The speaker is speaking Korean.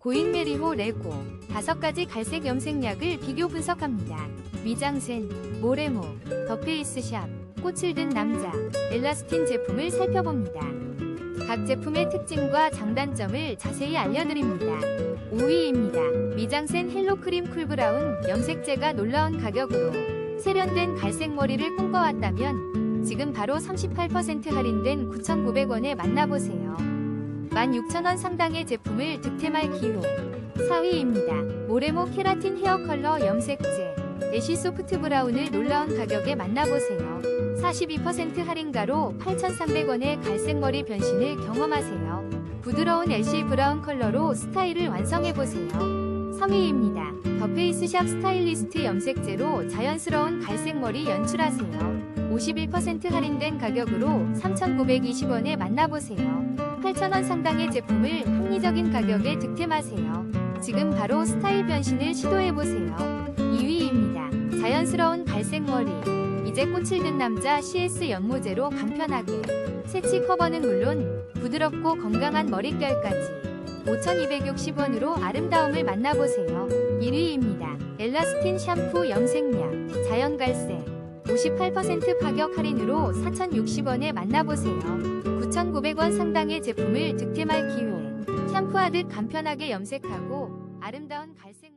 고인 메리호 레고 다섯 가지 갈색 염색약을 비교 분석합니다. 미장센, 모레모, 더페이스샵, 꽃을 든 남자, 엘라스틴 제품을 살펴봅니다. 각 제품의 특징과 장단점을 자세히 알려드립니다. 5위입니다. 미장센 헬로크림 쿨브라운 염색제가 놀라운 가격으로 세련된 갈색 머리를 꿈꿔왔다면 지금 바로 38% 할인된 9,900원에 만나보세요. 16,000원 상당의 제품을 득템할 기회. 4위입니다. 모레모 케라틴 헤어 컬러 염색제. 애쉬 소프트 브라운을 놀라운 가격에 만나보세요. 42% 할인가로 8,300원의 갈색 머리 변신을 경험하세요. 부드러운 애쉬 브라운 컬러로 스타일을 완성해보세요. 3위입니다. 더 페이스샵 스타일리스트 염색제로 자연스러운 갈색 머리 연출하세요. 51% 할인된 가격으로 3,920원에 만나보세요. 8,000원 상당의 제품을 합리적인 가격에 득템하세요. 지금 바로 스타일 변신을 시도해보세요. 2위입니다. 자연스러운 갈색 머리. 이제 꽃을 든 남자 CS 연모제로 간편하게. 새치 커버는 물론 부드럽고 건강한 머릿결까지. 5,260원으로 아름다움을 만나보세요. 1위입니다. 엘라스틴 샴푸 염색약 자연갈색 58% 파격 할인으로 4,060원에 만나보세요. 9,900원 상당의 제품을 득템할 기회. 샴푸하듯 간편하게 염색하고 아름다운 갈색